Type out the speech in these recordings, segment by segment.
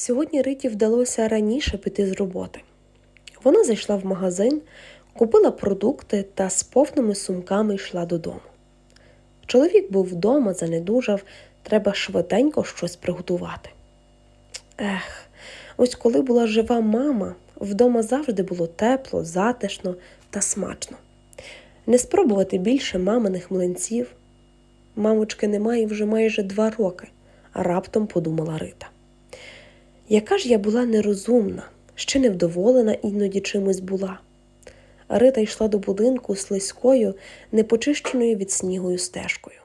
Сьогодні Риті вдалося раніше піти з роботи. Вона зайшла в магазин, купила продукти та з повними сумками йшла додому. Чоловік був вдома, занедужав, треба швиденько щось приготувати. Ех, ось коли була жива мама, вдома завжди було тепло, затишно та смачно. Не спробувати більше маминих млинців. Мамочки немає вже майже два роки, раптом подумала Рита. Яка ж я була нерозумна, ще невдоволена іноді чимось була. Рита йшла до будинку слизькою, непочищеною від снігою стежкою.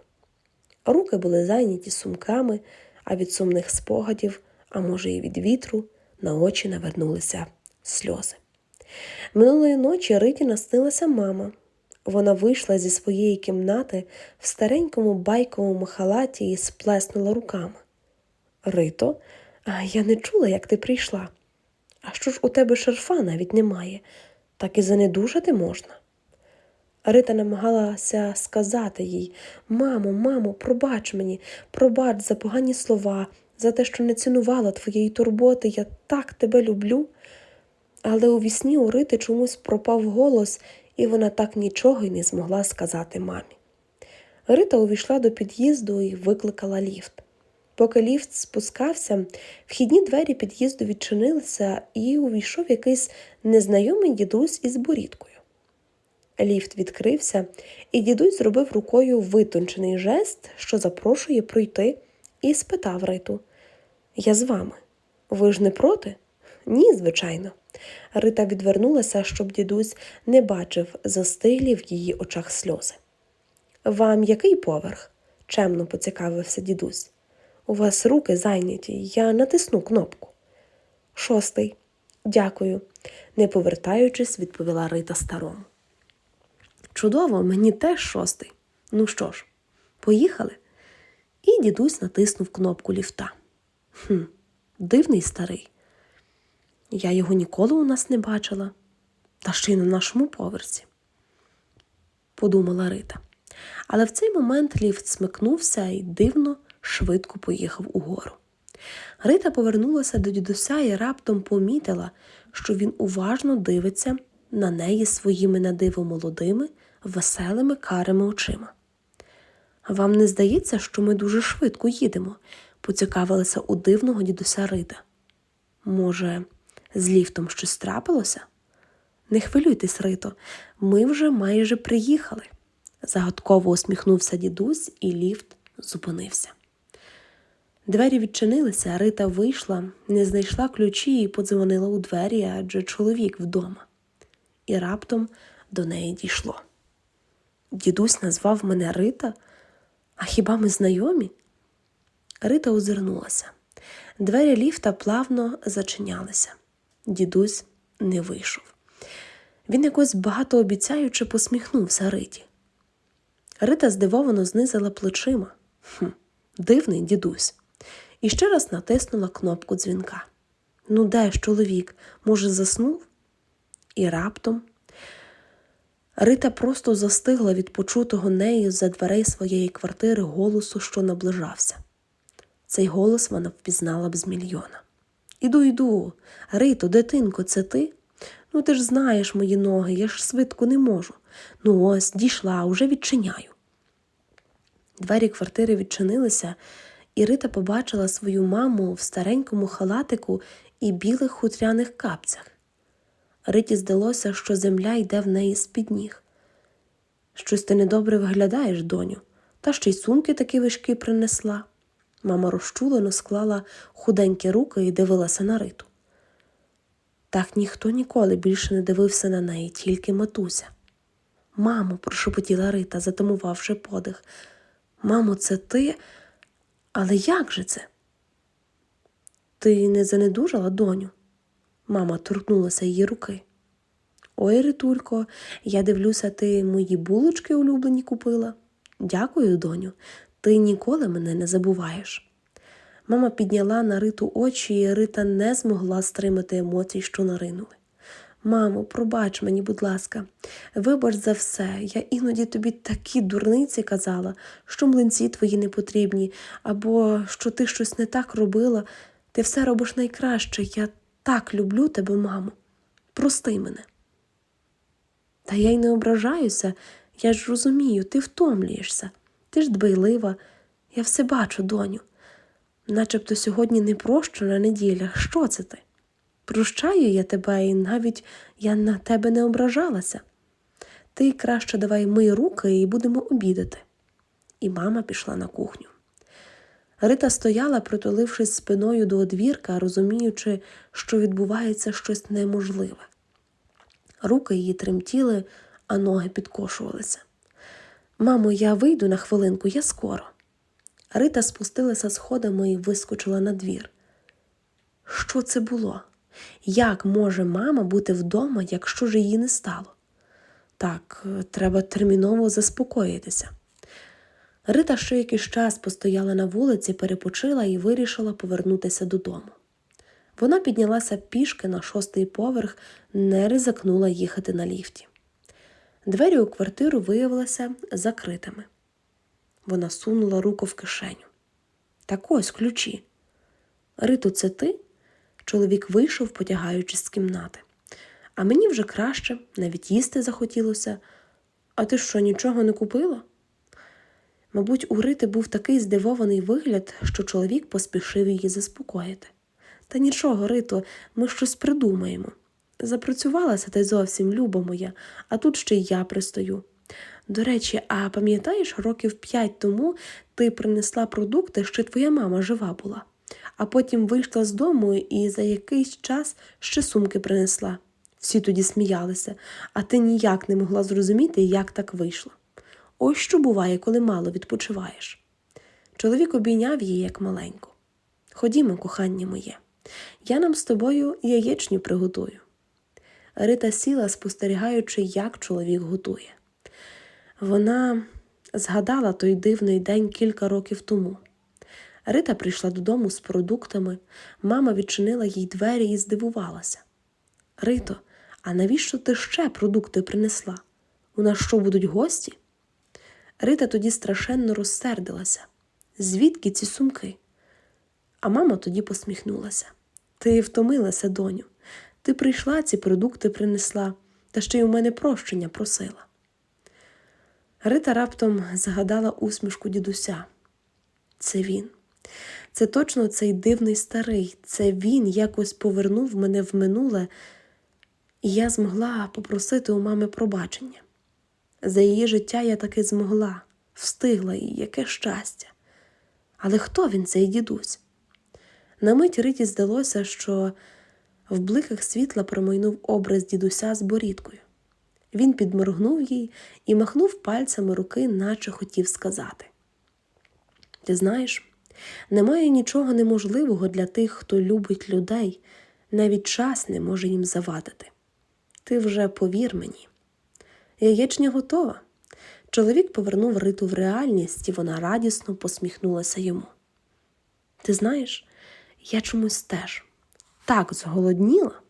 Руки були зайняті сумками, а від сумних спогадів, а може, і від вітру, на очі навернулися сльози. Минулої ночі Риті наснилася мама. Вона вийшла зі своєї кімнати в старенькому байковому халаті і сплеснула руками. Рито, а я не чула, як ти прийшла. А що ж у тебе шарфа навіть немає, так і занедужати можна. Рита намагалася сказати їй Мамо, мамо, пробач мені, пробач за погані слова, за те, що не цінувала твоєї турботи, я так тебе люблю. Але у вісні у Рити чомусь пропав голос, і вона так нічого й не змогла сказати мамі. Рита увійшла до під'їзду і викликала ліфт. Поки ліфт спускався, вхідні двері під'їзду відчинилися, і увійшов якийсь незнайомий дідусь із борідкою. Ліфт відкрився, і дідусь зробив рукою витончений жест, що запрошує пройти, і спитав Риту: Я з вами. Ви ж не проти? Ні, звичайно. Рита відвернулася, щоб дідусь не бачив застиглі в її очах сльози. Вам який поверх? чемно поцікавився дідусь. У вас руки зайняті, я натисну кнопку. Шостий. Дякую, не повертаючись, відповіла Рита старому. Чудово, мені теж шостий. Ну що ж, поїхали? І дідусь натиснув кнопку ліфта. Хм, дивний старий. Я його ніколи у нас не бачила, та ще й на нашому поверсі, подумала Рита. Але в цей момент ліфт смикнувся і дивно швидко поїхав угору. Рита повернулася до дідуся і раптом помітила, що він уважно дивиться на неї своїми надиво молодими, веселими карими очима. Вам не здається, що ми дуже швидко їдемо? поцікавилася у дивного дідуся Рита. Може, з ліфтом щось трапилося? Не хвилюйтесь, Рито, ми вже майже приїхали. Загадково усміхнувся дідусь, і ліфт зупинився. Двері відчинилися, Рита вийшла, не знайшла ключі і подзвонила у двері, адже чоловік вдома. І раптом до неї дійшло. Дідусь назвав мене Рита, а хіба ми знайомі? Рита озирнулася. Двері ліфта плавно зачинялися. Дідусь не вийшов. Він якось багатообіцяючи посміхнувся Риті. Рита здивовано знизила плечима. Хм, Дивний дідусь. І ще раз натиснула кнопку дзвінка. Ну, де ж чоловік? Може, заснув? І раптом Рита просто застигла від почутого нею за дверей своєї квартири голосу, що наближався. Цей голос вона впізнала б з мільйона. Іду, йду. Рито, дитинко, це ти? Ну, ти ж знаєш мої ноги, я ж швидко не можу. Ну, ось, дійшла, уже відчиняю. Двері квартири відчинилися, і Рита побачила свою маму в старенькому халатику і білих хутряних капцях. Риті здалося, що земля йде в неї з-під ніг. Щось ти недобре виглядаєш, доню, та ще й сумки такі важкі принесла. Мама розчулено склала худенькі руки і дивилася на Риту. Так ніхто ніколи більше не дивився на неї, тільки матуся. Мамо, прошепотіла Рита, затамувавши подих. Мамо, це ти? Але як же це? Ти не занедужала, доню? Мама торкнулася її руки. Ой, Ритулько, я дивлюся, ти мої булочки улюблені купила. Дякую, доню, ти ніколи мене не забуваєш. Мама підняла на Риту очі, і Рита не змогла стримати емоцій, що наринули. Мамо, пробач мені, будь ласка, вибач за все. Я іноді тобі такі дурниці казала, що млинці твої не потрібні, або що ти щось не так робила. Ти все робиш найкраще. Я так люблю тебе, мамо. Прости мене. Та я й не ображаюся, я ж розумію, ти втомлюєшся, ти ж дбайлива, я все бачу, доню. Начебто сьогодні не прощена неділя. Що це ти? Прощаю я тебе, і навіть я на тебе не ображалася. Ти краще давай мий руки і будемо обідати. І мама пішла на кухню. Рита стояла, притулившись спиною до одвірка, розуміючи, що відбувається щось неможливе. Руки її тремтіли, а ноги підкошувалися. Мамо, я вийду на хвилинку, я скоро. Рита спустилася сходами і вискочила на двір. Що це було? Як може мама бути вдома, якщо ж її не стало? Так, треба терміново заспокоїтися. Рита ще якийсь час постояла на вулиці, перепочила і вирішила повернутися додому. Вона піднялася пішки на шостий поверх, не ризикнула їхати на ліфті. Двері у квартиру виявилися закритими. Вона сунула руку в кишеню. Так ось ключі. Риту, це ти? Чоловік вийшов, потягаючись з кімнати. А мені вже краще, навіть їсти захотілося. А ти що, нічого не купила? Мабуть, у Рити був такий здивований вигляд, що чоловік поспішив її заспокоїти. Та нічого, Рито, ми щось придумаємо. Запрацювалася ти зовсім, люба моя, а тут ще й я пристою. До речі, а пам'ятаєш, років п'ять тому ти принесла продукти, ще твоя мама жива була, а потім вийшла з дому і за якийсь час ще сумки принесла. Всі тоді сміялися, а ти ніяк не могла зрозуміти, як так вийшло. Ось що буває, коли мало відпочиваєш. Чоловік обійняв її як маленьку. Ходімо, кохання моє, я нам з тобою яєчню приготую. Рита сіла, спостерігаючи, як чоловік готує. Вона згадала той дивний день кілька років тому. Рита прийшла додому з продуктами, мама відчинила їй двері і здивувалася. Рито, а навіщо ти ще продукти принесла? У нас що будуть гості? Рита тоді страшенно розсердилася. Звідки ці сумки? А мама тоді посміхнулася. Ти втомилася, доню. Ти прийшла, ці продукти принесла, та ще й у мене прощення просила. Рита раптом згадала усмішку дідуся. Це він. Це точно цей дивний старий, це він якось повернув мене в минуле, і я змогла попросити у мами пробачення. За її життя я таки змогла, встигла і яке щастя. Але хто він, цей дідусь? На мить Риті здалося, що в бликах світла промайнув образ дідуся з борідкою. Він підморгнув їй і махнув пальцями руки, наче хотів сказати. Ти знаєш, немає нічого неможливого для тих, хто любить людей, навіть час не може їм завадити. Ти вже повір мені. Яєчня готова. Чоловік повернув риту в реальність, і вона радісно посміхнулася йому. Ти знаєш, я чомусь теж так зголодніла.